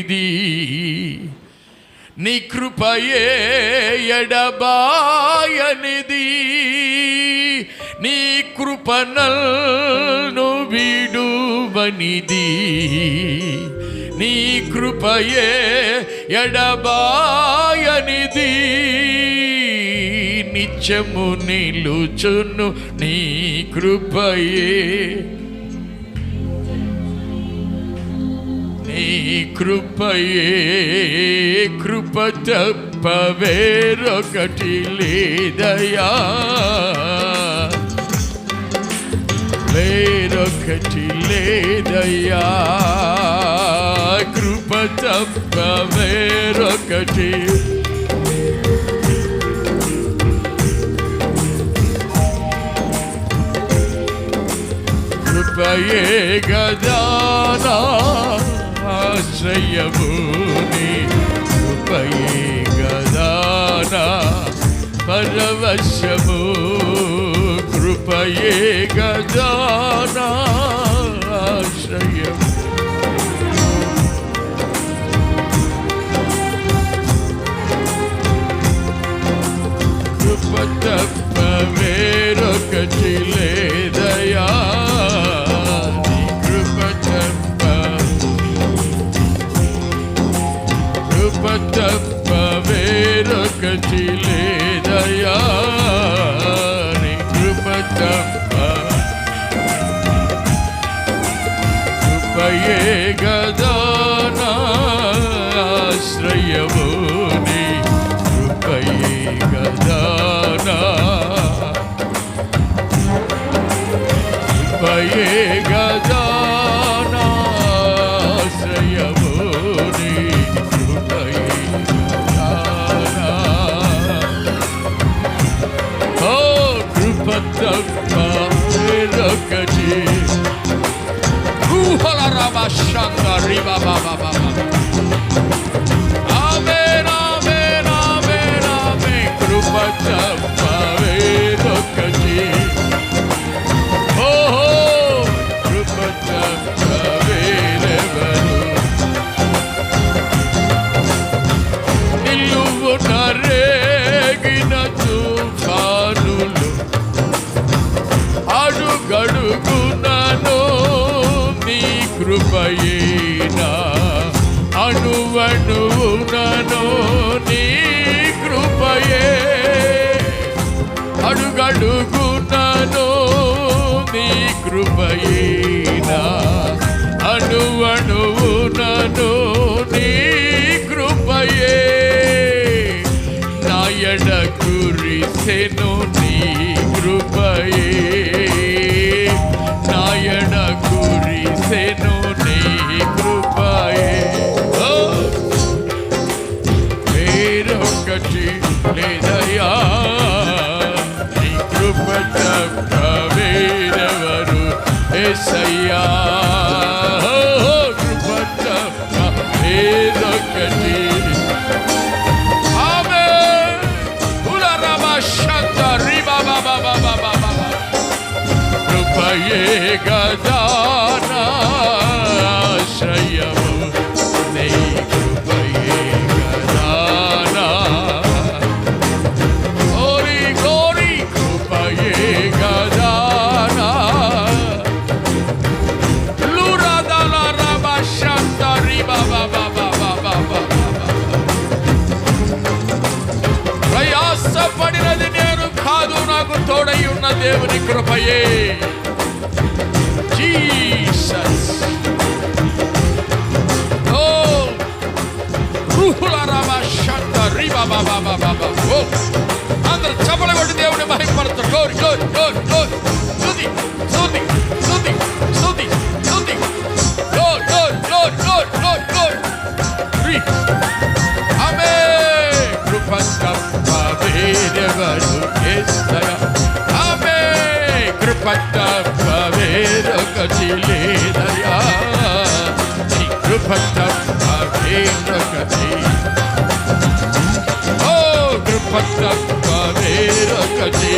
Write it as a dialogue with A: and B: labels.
A: ఇది నీ కృపయే ఎడబాయనిది. నీ కృపనల్ను విడువనిది. నీ కృపయే ఎడబాయనిది. నిత్యము నిలుచును నీ కృపయే. నీ కృపయే కృప తప్ప వేరొకటి లేదయా వేరొకటి లేదయా కృప తప్ప వేరొకటి. కృపయే గదానా ఆశ్రయము నీ కృపయే గదానా. పరవశము కృపయే గదానా. ఆశ్రయము కృప తప్ప వేరొకటి లేదయా తప్ప వేరొకటి లేదయా నీ కృప తప్ప కృపయే గద. తప్ప వేరొకటి ఊహల కృపయేనా. అణువణువునను నీ కృపయే. అడుగడుగునను నీ కృపయేనా. అణువణువునను వేరొకటి లేదయా నీ కృప తప్ప వేరెవరు ఎసయ్యా ఓ! కృప తప్ప వేరొకటి ఆమేన్. ఉలరమశంత రిబబబబబబబ. కృపయే గదానాశ్రయము కాదు తోడై ఉన్న దేవుని కృపయే. జీసస్. ఓ! రూహుల రమ శంత రిబ బాబా బాబా ఓ! అందరు చపల కొట్టి దేవుని వేరెవరు ఆమె కృప తప్ప వేరొకటి లేదయా నీ కృప వేరొకటి ఓ కృప తప్ప వేరొకటి